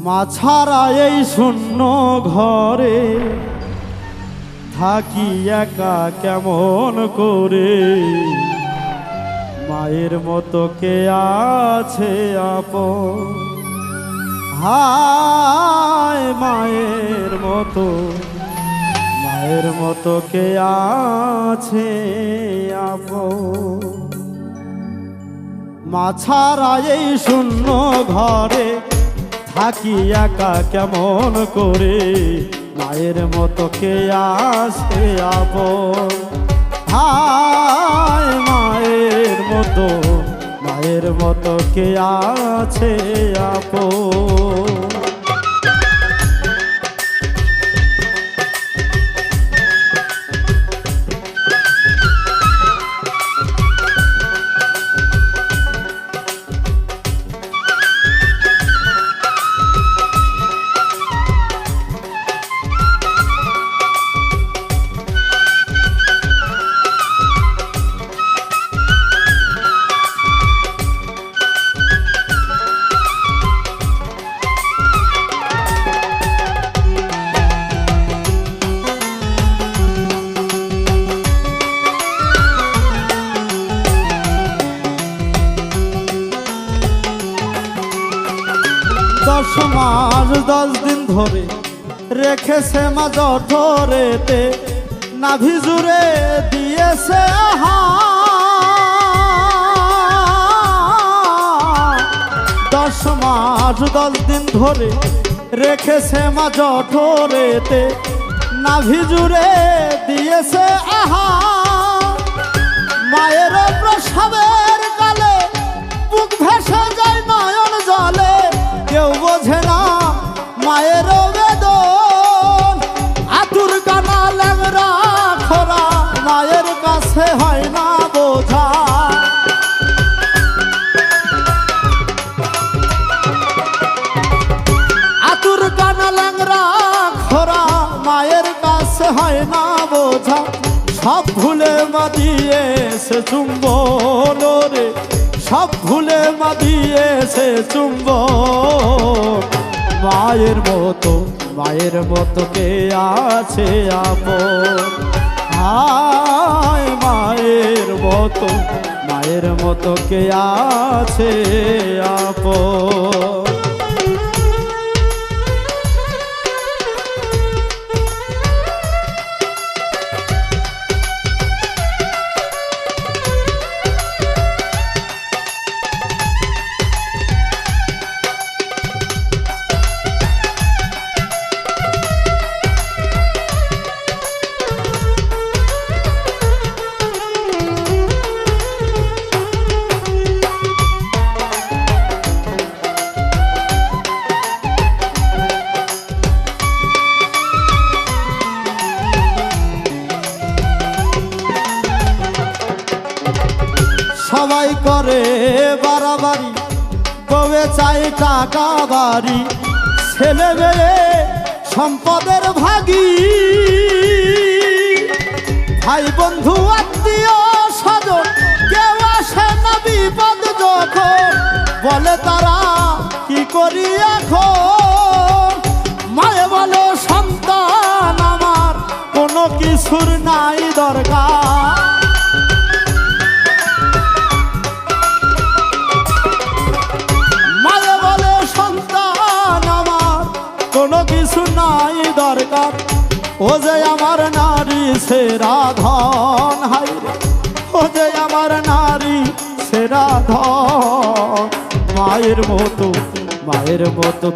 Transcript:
মা ছাড়া এই শূন্য ঘরে থাকি একা কেমন করে? মায়ের মতো কে আছে আপ হায় মায়ের মতো মায়ের মতো কে আছে আপ মা ছাড়া এই শূন্য ঘরে থাকি একা কেমন করে? মায়ের মতো কে আসে আব হায় মায়ের মতো মায়ের মতো কে আছে আপো মাস দশ দিন ধরে রেখেছে মা জঠরেতে নাভি জুড়ে দিয়েছে দশ মাস দশ দিন ধরে রেখেছে মা জঠরেতে নাভি জুড়ে দিয়েছে আহা। কাছে হয় না বোঝা। আতুর কানা ল্যাংরা খোরা মায়ের কাছে হয় না বোঝা। সব ভুলে মা দিয়েছে চুম্বন রে। সব ভুলে মা দিয়েছে চুম্বন। মায়ের মতো মায়ের মতো কে আছে আপন? হায় মায়ের মতো মায়ের মতো কে আছে আপন? সবাই করে বাড়াবাড়ি বউয়ে চাই টাকা বাড়ি? ছেলে মেয়ে সম্পদের ভাগী। ভাই বন্ধু, আত্মীয় স্বজন, কেউ আসে না বিপদ যখন। বলে তারা, কি করি এখন? মায়ে বলে, সন্তান আমার, কোনো কিছুর নাই দরকার। ও যে আমার নারী সেরা ধন হাই। ও যে আমার নারী সেরা ধন মায়ের মতো মায়ের মতো